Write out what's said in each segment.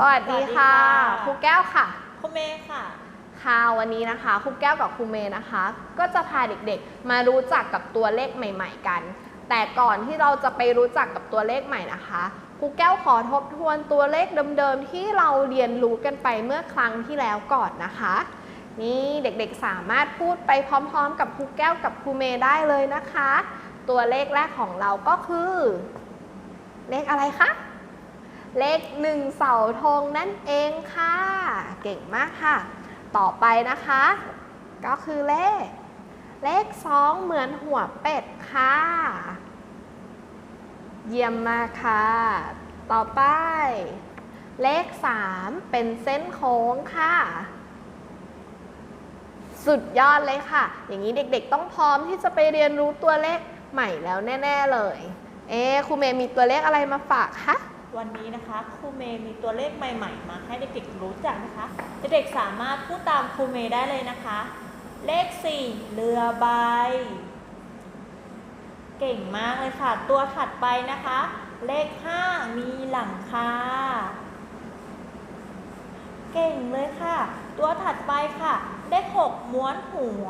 สวัสดีค่ะสวัสดีค่ะครูแก้วค่ะคุณเมย์ค่ะ ค่ะวันนี้นะคะครูแก้วกับครูเมย์นะคะ ก็จะพาเด็กๆ มารู้จักกับตัวเลขใหม่ ๆ กัน แต่ก่อนที่เราจะไปรู้จักกับตัวเลขใหม่นะคะครูแก้วขอทบทวนตัวเลขเดิมๆที่เราเรียนรู้กันไปเมื่อครั้งที่แล้วก่อนนะคะ นี่เด็กๆสามารถพูดไปพร้อม ๆ กับครูแก้วกับครูเมย์ได้เลยนะคะ ตัวเลขแรกของเราก็คือ เลขอะไรคะ เลขหนึ่งเสาธงนั่นเองค่ะ เก่งมากค่ะ ต่อไปนะคะ ก็คือเลข เลขสองเหมือนหัวเป็ดค่ะ เยี่ยมมากค่ะ ต่อไป เลขสามเป็นเส้นโค้งค่ะสุดยอดเลยค่ะ อย่างนี้เด็กๆ ต้องพร้อมที่จะไปเรียนรู้ตัวเลขใหม่แล้วแน่ ๆ เลย เอ๊ครูเมย์มีตัวเลขอะไรมาฝากคะ วันนี้นะคะครูเมย์มีตัวเลขใหม่ๆ มาให้เด็กๆรู้จักนะคะ เด็กๆสามารถพูดตามครูเมย์ได้เลยนะคะ เลข 4 เรือใบ เก่งมากเลยค่ะ ตัวถัดไปนะคะ เลข 5 มีหลังคา เก่งเลยค่ะ ตัวถัดไปค่ะ เลข 6 ม้วนหัว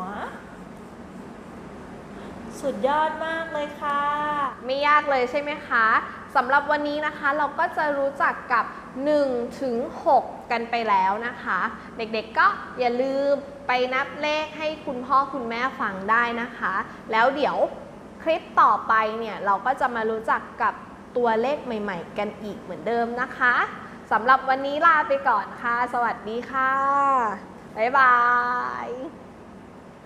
สุดยอดมากเลยค่ะ ไม่ยากเลยใช่ไหมคะ สำหรับวันนี้นะคะเราก็จะรู้จักกับ 1 ถึง 6 กันไปแล้วนะคะ เด็กๆก็อย่าลืมไปนับเลขให้คุณพ่อคุณแม่ฟังได้นะคะ แล้วเดี๋ยวคลิปต่อไปเนี่ยเราก็จะมารู้จักกับตัวเลขใหม่ ๆ กันอีกเหมือนเดิมนะคะสำหรับวันนี้ลาไปก่อนค่ะ สวัสดีค่ะ บ๊ายบาย